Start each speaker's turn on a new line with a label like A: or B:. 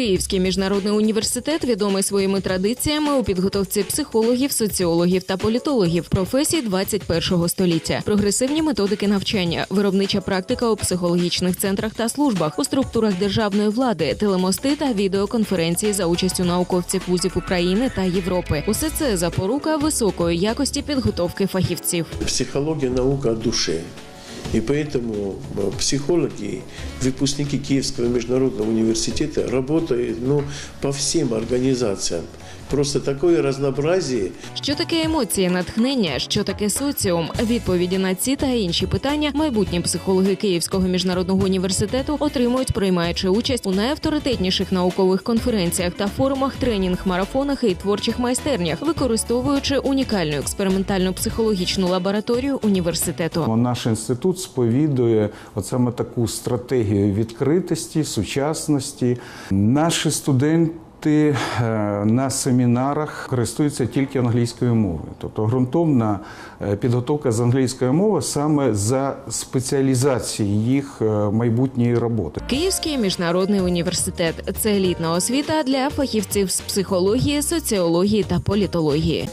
A: Київський міжнародний університет відомий своїми традиціями у підготовці психологів, соціологів та політологів професій 21-го століття, прогресивні методики навчання, виробнича практика у психологічних центрах та службах, у структурах державної влади, телемости та відеоконференції за участю науковців вузів України та Європи. Усе це запорука високої якості підготовки фахівців.
B: Психология – наука о душе. И поэтому э, психологи, выпускники Киевского международного университета работают ну, по всем организациям. Просто такое разнообразие
A: Що таке емоції, натхнення, що таке соціум? Відповіді на ці та інші питання майбутні психологи Київського міжнародного університету отримують, приймаючи участь у найавторитетніших наукових конференціях та форумах, тренінг-марафонах і творчих майстернях, використовуючи унікальну експериментальну психологічну лабораторію університету.
C: Наш інститут сповідує от саме таку стратегію відкритості, сучасності. Наші студенти. е, На семінарах користуються тільки англійською мовою, тобто ґрунтовна е, підготовка з англійської мови саме за спеціалізацією їх е, майбутньої роботи.
A: Київський міжнародний університет це елітна освіта для фахівців з психології, соціології та політології.